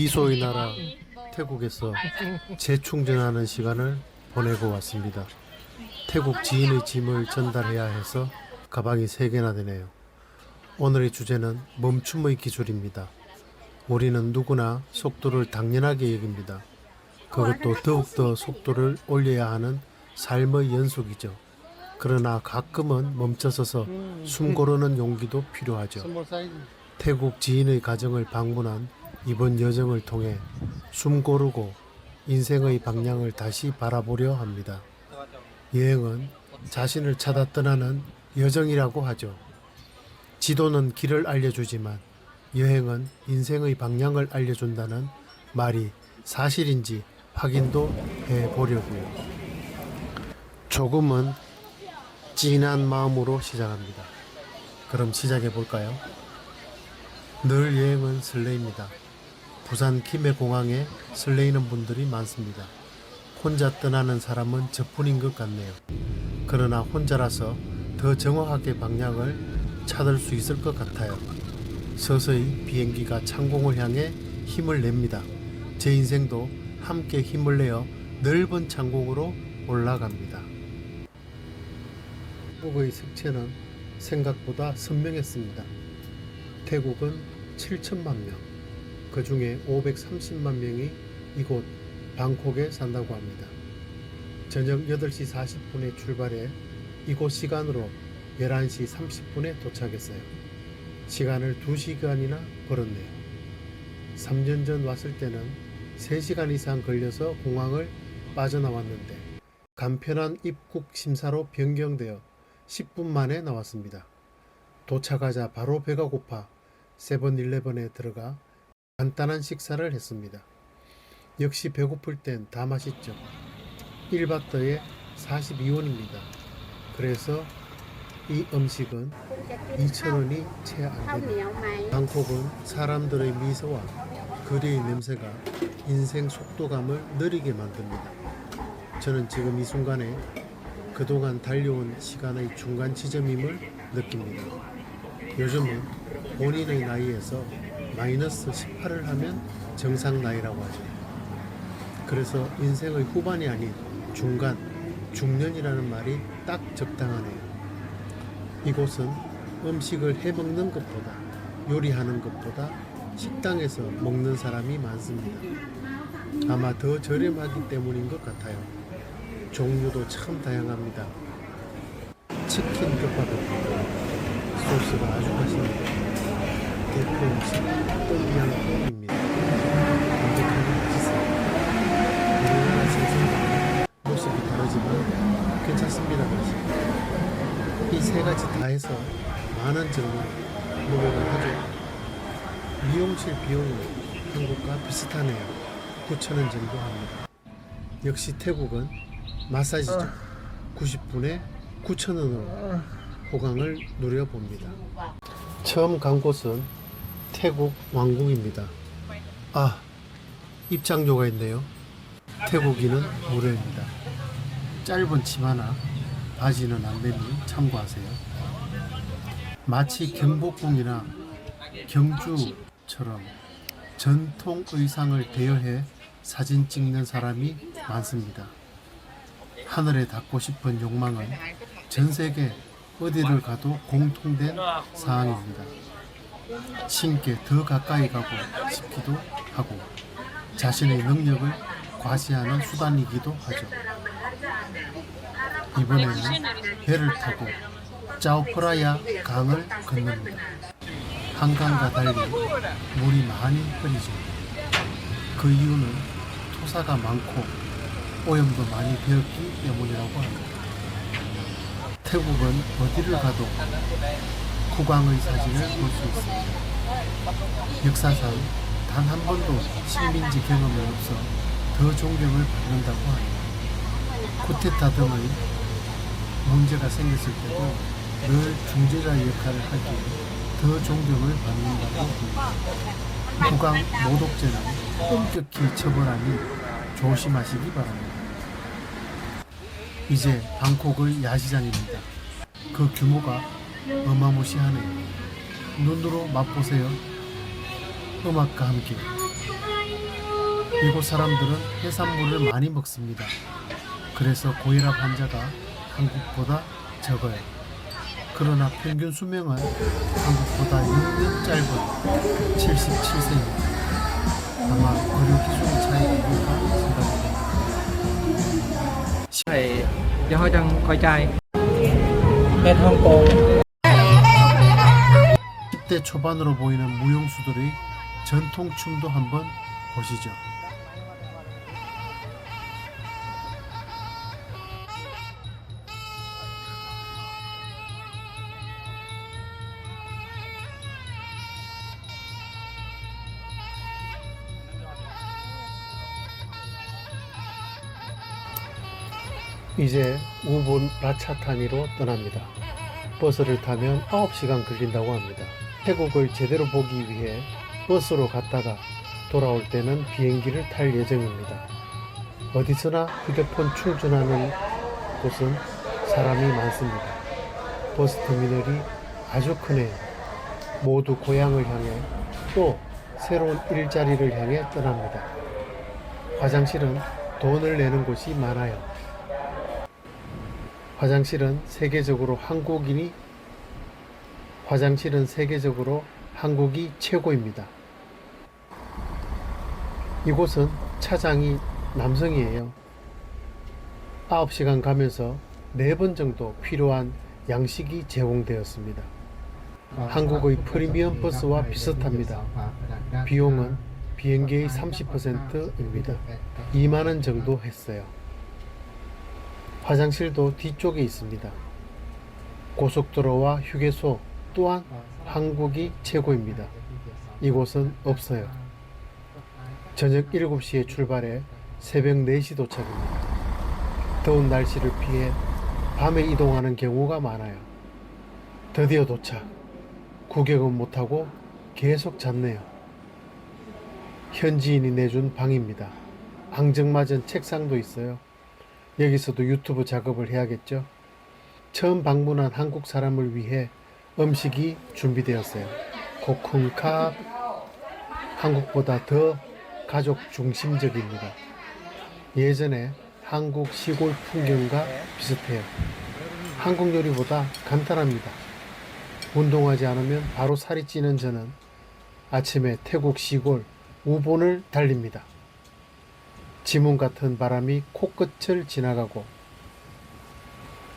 미소의 나라 태국에서 재충전하는 시간을 보내고 왔습니다. 태국 지인의 짐을 전달해야 해서 가방이 3개나 되네요. 오늘의 주제는 멈춤의 기술입니다. 우리는 누구나 속도를 당연하게 여깁니다. 그것도 더욱더 속도를 올려야 하는 삶의 연속이죠. 그러나 가끔은 멈춰서서 숨 고르는 용기도 필요하죠. 태국 지인의 가정을 방문한 이번 여정을 통해 숨 고르고 인생의 방향을 다시 바라보려 합니다. 여행은 자신을 찾아 떠나는 여정이라고 하죠. 지도는 길을 알려주지만 여행은 인생의 방향을 알려준다는 말이 사실인지 확인도 해 보려고요. 조금은 찐한 마음으로 시작합니다. 그럼 시작해 볼까요? 늘 여행은 설레입니다. 부산 김해공항에 설레이는 분들이 많습니다. 혼자 떠나는 사람은 저뿐인 것 같네요. 그러나 혼자라서 더 정확하게 방향을 찾을 수 있을 것 같아요. 서서히 비행기가 창공을 향해 힘을 냅니다. 제 인생도 함께 힘을 내어 넓은 창공으로 올라갑니다. 태국의 색채는 생각보다 선명했습니다. 태국은 7천만 명, 그 중에 530만 명이 이곳 방콕에 산다고 합니다. 저녁 8시 40분에 출발해 이곳 시간으로 11시 30분에 도착했어요. 시간을 2시간이나 벌었네요. 3년 전 왔을 때는 3시간 이상 걸려서 공항을 빠져나왔는데 간편한 입국 심사로 변경되어 10분 만에 나왔습니다. 도착하자 바로 배가 고파 세븐일레븐에 들어가 간단한 식사를 했습니다. 역시 배고플 땐 다 맛있죠. 1바트에 42원입니다. 그래서 이 음식은 2,000원이 채 안 됩니다. 방콕은 사람들의 미소와 거리의 냄새가 인생 속도감을 느리게 만듭니다. 저는 지금 이 순간에 그동안 달려온 시간의 중간 지점임을 느낍니다. 요즘은 본인의 나이에서 마이너스 18을 하면 정상 나이라고 하죠. 그래서 인생의 후반이 아닌 중간, 중년이라는 말이 딱 적당하네요. 이곳은 음식을 해 먹는 것보다 요리하는 것보다 식당에서 먹는 사람이 많습니다. 아마 더 저렴하기 때문인 것 같아요. 종류도 참 다양합니다. 치킨 덮밥입니다. 소스가 아주 맛있습니다. 대표 음식 똠양꿍입니다. 담백하게 맛있어요. 우리나라 생선과 모습이 다르지만 괜찮습니다. 이 세 가지 다 해서 만 원 정도 노력을 하죠. 미용실 비용은 한국과 비슷하네요. 9천원 정도 합니다. 역시 태국은 마사지죠. 90분에 9천원으로 호강을 누려봅니다. 처음 간 곳은 태국 왕궁입니다. 아, 입장료가 있네요. 태국인은 무료입니다. 짧은 치마나 바지는 안 되니 참고하세요. 마치 경복궁이나 경주처럼 전통 의상을 대여해 사진 찍는 사람이 많습니다. 하늘에 닿고 싶은 욕망은 전 세계 어디를 가도 공통된 사항입니다. 신께 더 가까이 가고 싶기도 하고 자신의 능력을 과시하는 수단이기도 하죠. 이번에는 배를 타고 짜오프라야 강을 건넙니다. 한강과 달리 물이 많이 흐리죠. 그 이유는 토사가 많고 오염도 많이 되었기 때문이라고 합니다. 태국은 어디를 가도 국왕의 사진을 볼 수 있습니다. 역사상 단 한 번도 식민지 경험이 없어 더 존경을 받는다고 합니다. 쿠데타 등의 문제가 생겼을 때도 늘 중재자 역할을 하기에 더 존경을 받는다고 합니다. 국왕 모독죄는 엄격히 처벌하니 조심하시기 바랍니다. 이제 방콕의 야시장입니다. 그 규모가 어마무시하네요. 눈으로 맛보세요. 음악과 함께 이곳 사람들은 해산물을 많이 먹습니다. 그래서 고혈압 환자가 한국보다 적어요. 그러나 평균 수명은 한국보다 6년 짧은 77세입니다. 아마 의료 기술의 차이가 아닐까 생각합니다. Kong 10대 초반으로 보이는 무용수들의 전통 춤도 한번 보시죠. 이제 우본 라차타니로 떠납니다. 버스를 타면 9시간 걸린다고 합니다. 태국을 제대로 보기 위해 버스로 갔다가 돌아올 때는 비행기를 탈 예정입니다. 어디서나 휴대폰 충전하는 곳은 사람이 많습니다. 버스 터미널이 아주 크네요. 모두 고향을 향해 또 새로운 일자리를 향해 떠납니다. 화장실은 돈을 내는 곳이 많아요. 화장실은 세계적으로 한국인이 화장실은 세계적으로 한국이 최고입니다. 이곳은 차장이 남성이에요. 9시간 가면서 4번 정도 필요한 양식이 제공되었습니다. 한국의 프리미엄 버스와 비슷합니다. 비용은 비행기의 30%입니다. 2만원 정도 했어요. 화장실도 뒤쪽에 있습니다. 고속도로와 휴게소 또한 한국이 최고입니다. 이곳은 없어요. 저녁 7시에 출발해 새벽 4시 도착입니다. 더운 날씨를 피해 밤에 이동하는 경우가 많아요. 드디어 도착. 구경은 못하고 계속 잤네요. 현지인이 내준 방입니다. 앙증맞은 책상도 있어요. 여기서도 유튜브 작업을 해야겠죠. 처음 방문한 한국 사람을 위해 음식이 준비되었어요. 코쿤캅 한국보다 더 가족 중심적입니다. 예전에 한국 시골 풍경과 비슷해요. 한국 요리보다 간단합니다. 운동하지 않으면 바로 살이 찌는 저는 아침에 태국 시골 우본을 달립니다. 지문 같은 바람이 코끝을 지나가고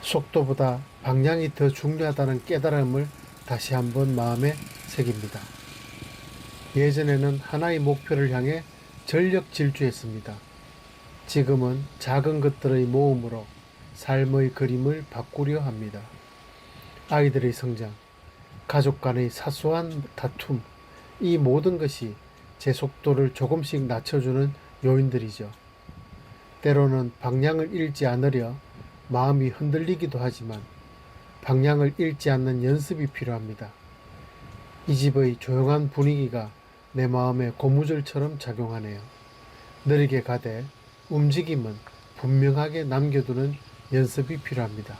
속도보다 방향이 더 중요하다는 깨달음을 다시 한번 마음에 새깁니다. 예전에는 하나의 목표를 향해 전력 질주했습니다. 지금은 작은 것들의 모음으로 삶의 그림을 바꾸려 합니다. 아이들의 성장, 가족 간의 사소한 다툼, 이 모든 것이 제 속도를 조금씩 낮춰주는 요인들이죠. 때로는 방향을 잃지 않으려 마음이 흔들리기도 하지만 방향을 잃지 않는 연습이 필요합니다. 이 집의 조용한 분위기가 내 마음에 고무줄처럼 작용하네요. 느리게 가되 움직임은 분명하게 남겨두는 연습이 필요합니다.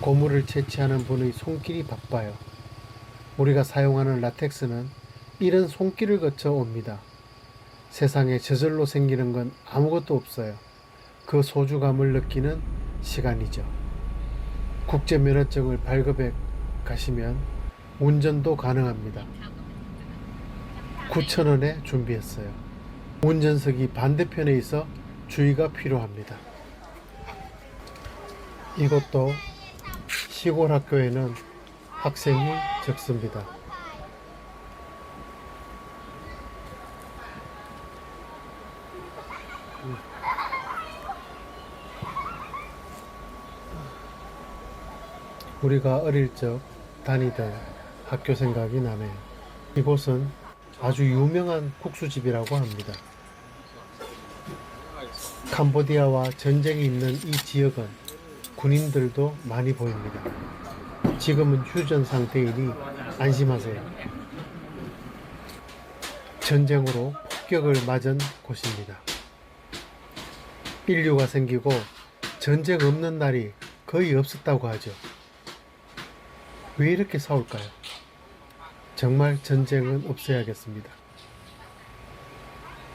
고무를 채취하는 분의 손길이 바빠요. 우리가 사용하는 라텍스는 이런 손길을 거쳐 옵니다. 세상에 저절로 생기는 건 아무것도 없어요. 그 소주감을 느끼는 시간이죠. 국제면허증을 발급해 가시면 운전도 가능합니다. 9,000원에 준비했어요. 운전석이 반대편에 있어 주의가 필요합니다. 이것도 시골 학교에는 학생이 적습니다. 우리가 어릴 적 다니던 학교 생각이 나네요. 이곳은 아주 유명한 국수집이라고 합니다. 캄보디아와 전쟁이 있는 이 지역은 군인들도 많이 보입니다. 지금은 휴전 상태이니 안심하세요. 전쟁으로 폭격을 맞은 곳입니다. 인류가 생기고 전쟁 없는 날이 거의 없었다고 하죠. 왜 이렇게 싸울까요? 정말 전쟁은 없어야겠습니다.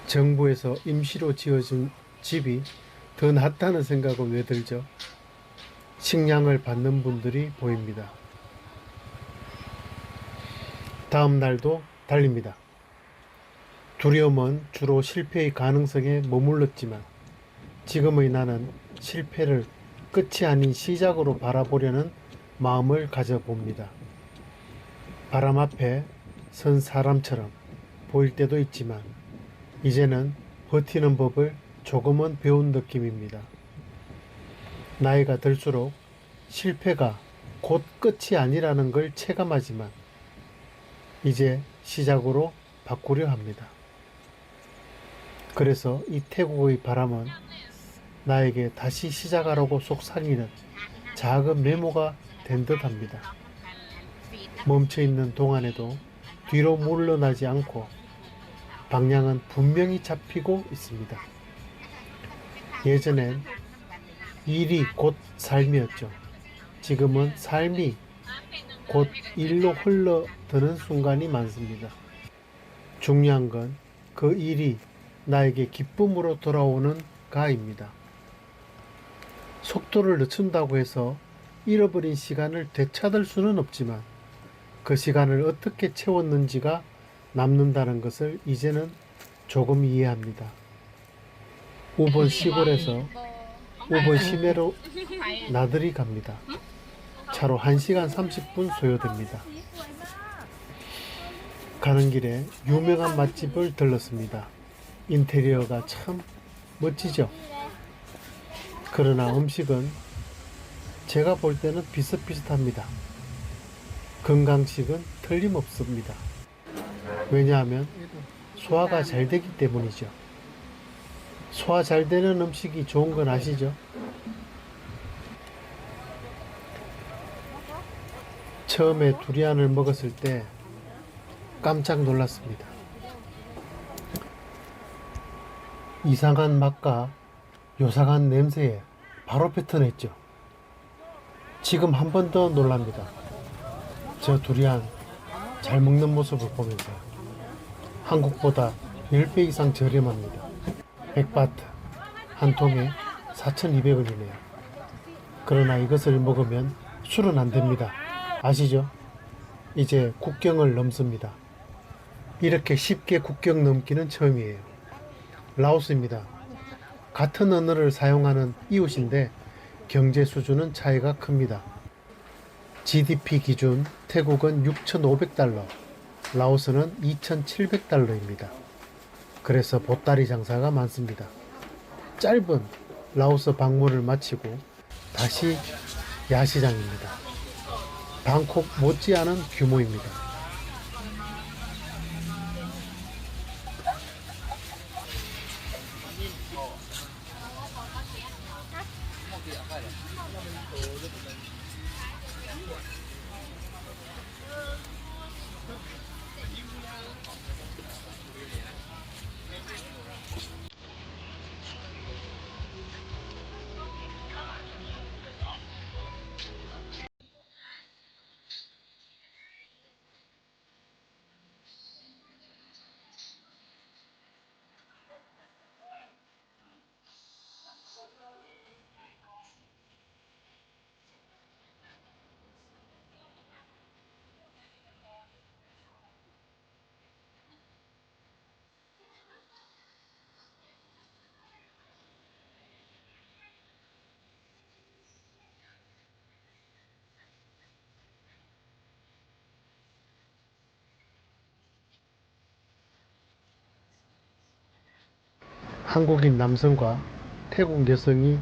정부에서 임시로 지어준 집이 더 낫다는 생각은 왜 들죠? 식량을 받는 분들이 보입니다. 다음 날도 달립니다. 두려움은 주로 실패의 가능성에 머물렀지만 지금의 나는 실패를 끝이 아닌 시작으로 바라보려는 마음을 가져봅니다. 바람 앞에 선 사람처럼 보일 때도 있지만 이제는 버티는 법을 조금은 배운 느낌입니다. 나이가 들수록 실패가 곧 끝이 아니라는 걸 체감하지만 이제 시작으로 바꾸려 합니다. 그래서 이 태국의 바람은 나에게 다시 시작하라고 속삭이는 작은 메모가 된 듯 합니다. 멈춰 있는 동안에도 뒤로 물러나지 않고 방향은 분명히 잡히고 있습니다. 예전엔 일이 곧 삶이었죠. 지금은 삶이 곧 일로 흘러드는 순간이 많습니다. 중요한 건 그 일이 나에게 기쁨으로 돌아오는 가입니다. 속도를 늦춘다고 해서 잃어버린 시간을 되찾을 수는 없지만 그 시간을 어떻게 채웠는지가 남는다는 것을 이제는 조금 이해합니다. 우번 시골에서 우번 시내로 나들이 갑니다. 차로 1시간 30분 소요됩니다. 가는 길에 유명한 맛집을 들렀습니다. 인테리어가 참 멋지죠? 그러나 음식은 제가 볼 때는 비슷비슷합니다. 건강식은 틀림없습니다. 왜냐하면 소화가 잘 되기 때문이죠. 소화 잘 되는 음식이 좋은 건 아시죠? 처음에 두리안을 먹었을 때 깜짝 놀랐습니다. 이상한 맛과 요상한 냄새에 바로 뱉어냈죠. 지금 한 번 더 놀랍니다. 저 두리안 잘 먹는 모습을 보면서 한국보다 10배 이상 저렴합니다. 100바트 한 통에 4,200원이네요. 그러나 이것을 먹으면 술은 안 됩니다. 아시죠? 이제 국경을 넘습니다. 이렇게 쉽게 국경 넘기는 처음이에요. 라오스입니다. 같은 언어를 사용하는 이웃인데 경제 수준은 차이가 큽니다. GDP 기준 태국은 6,500달러, 라오스는 2,700달러입니다. 그래서 보따리 장사가 많습니다. 짧은 라오스 방문을 마치고 다시 야시장입니다. 방콕 못지않은 규모입니다. 한국인 남성과 태국 여성이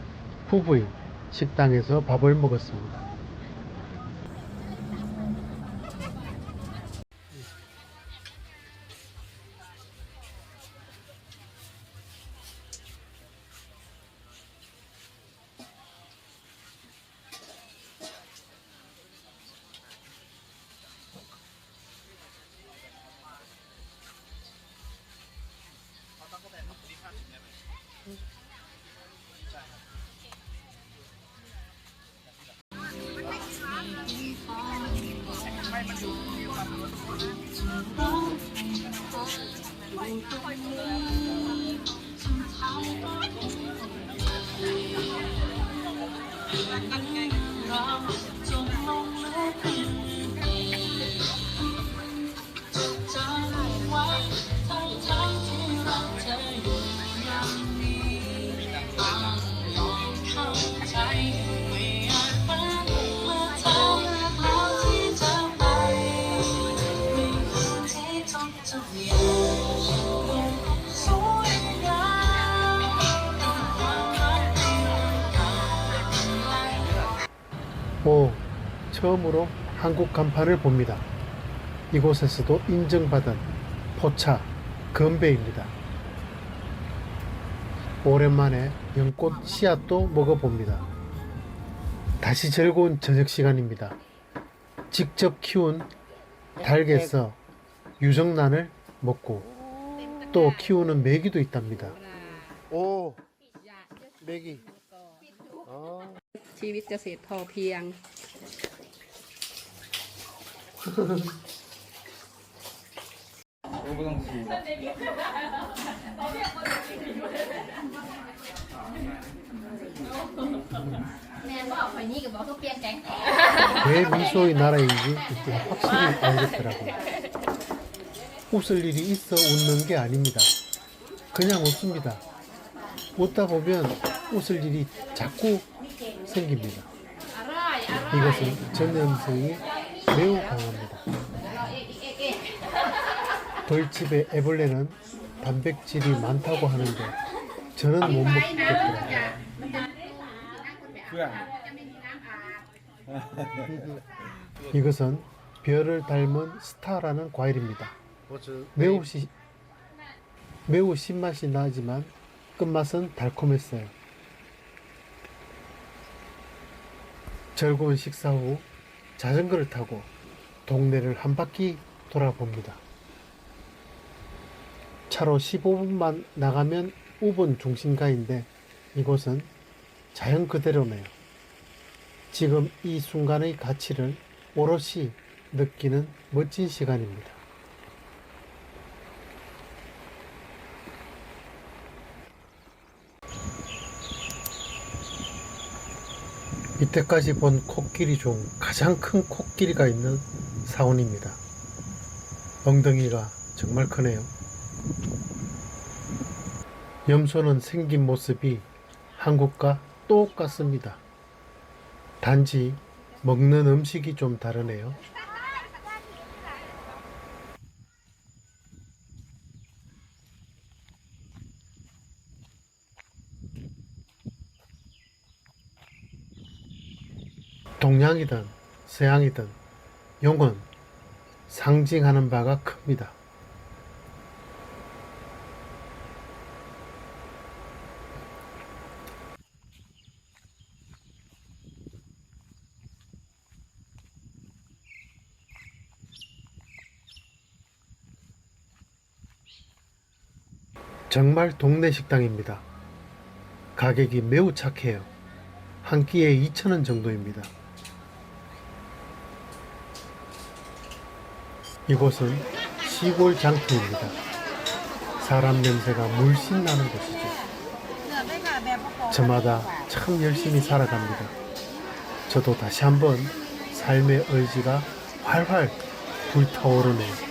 부부인 식당에서 밥을 먹었습니다. 오, 처음으로 한국 간판을 봅니다. 이곳에서도 인정받은 포차 건배입니다. 오랜만에 연꽃 씨앗도 먹어봅니다. 다시 즐거운 저녁 시간입니다. 직접 키운 닭에서 유정란을 먹고 또 키우는 메기도 있답니다. 오, 메기. 아. ชีวิตเกษตรพอเพียง แม่บอกข่อยนี่กับบอกทุกเปลี่ยนแกง 왜 미소의 나라인지 이제 확실히 알겠더라고요. 웃을 일이 있어 웃는 게 아닙니다. 그냥 웃습니다. 웃다 보면 웃을 일이 자꾸 생깁니다. อร่อยอร่อย 이것은 전염성이 매우 강합니다. 돌집의 애벌레는 단백질이 많다고 하는데 저는 못 먹겠어요. 이것은 별을 닮은 스타라는 과일입니다. 그렇죠. 매우, 네. 시, 매우 신맛이 나지만 끝맛은 달콤했어요. 즐거운 식사 후 자전거를 타고 동네를 한 바퀴 돌아봅니다. 차로 15분만 나가면 우본 중심가인데 이곳은 자연 그대로네요. 지금 이 순간의 가치를 오롯이 느끼는 멋진 시간입니다. 이때까지 본 코끼리 중 가장 큰 코끼리가 있는 사원입니다. 엉덩이가 정말 크네요. 염소는 생긴 모습이 한국과 똑같습니다. 단지 먹는 음식이 좀 다르네요. 동양이든 서양이든 용은 상징하는 바가 큽니다. 정말 동네 식당입니다. 가격이 매우 착해요. 한 끼에 2,000원 정도입니다. 이곳은 시골 장터입니다. 사람 냄새가 물씬 나는 곳이죠. 저마다 참 열심히 살아갑니다. 저도 다시 한번 삶의 의지가 활활 불타오르네요.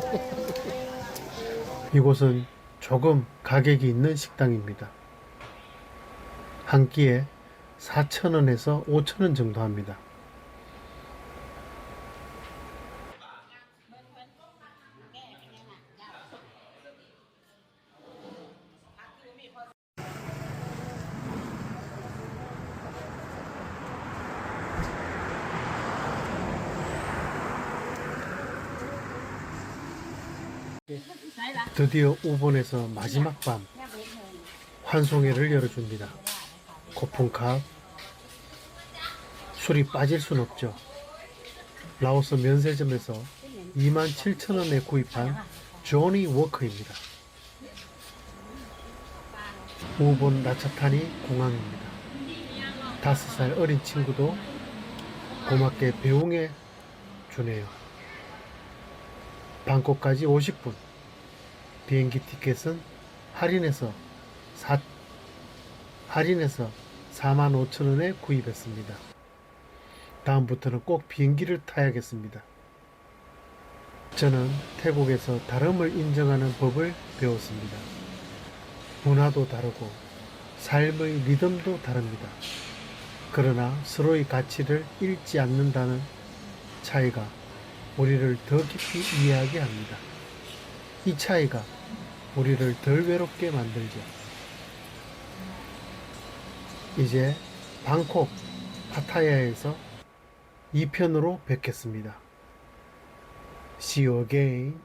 이곳은 조금 가격이 있는 식당입니다. 한 끼에 4,000원에서 5,000원 정도 합니다. 드디어 우본에서 마지막 밤 환송회를 열어줍니다. 고품값 술이 빠질 순 없죠. 라오스 면세점에서 27,000원에 구입한 조니 워커입니다. 우본 라차타니 공항입니다. 다섯 살 어린 친구도 고맙게 배웅해 주네요. 방콕까지 50분. 비행기 티켓은 할인해서 사, 할인해서 4만 5천 원에 구입했습니다. 다음부터는 꼭 비행기를 타야겠습니다. 저는 태국에서 다름을 인정하는 법을 배웠습니다. 문화도 다르고 삶의 리듬도 다릅니다. 그러나 서로의 가치를 잃지 않는다는 차이가 우리를 더 깊이 이해하게 합니다. 이 차이가 우리를 덜 외롭게 만들죠. 이제 방콕 파타야에서 2편으로 뵙겠습니다. See you again.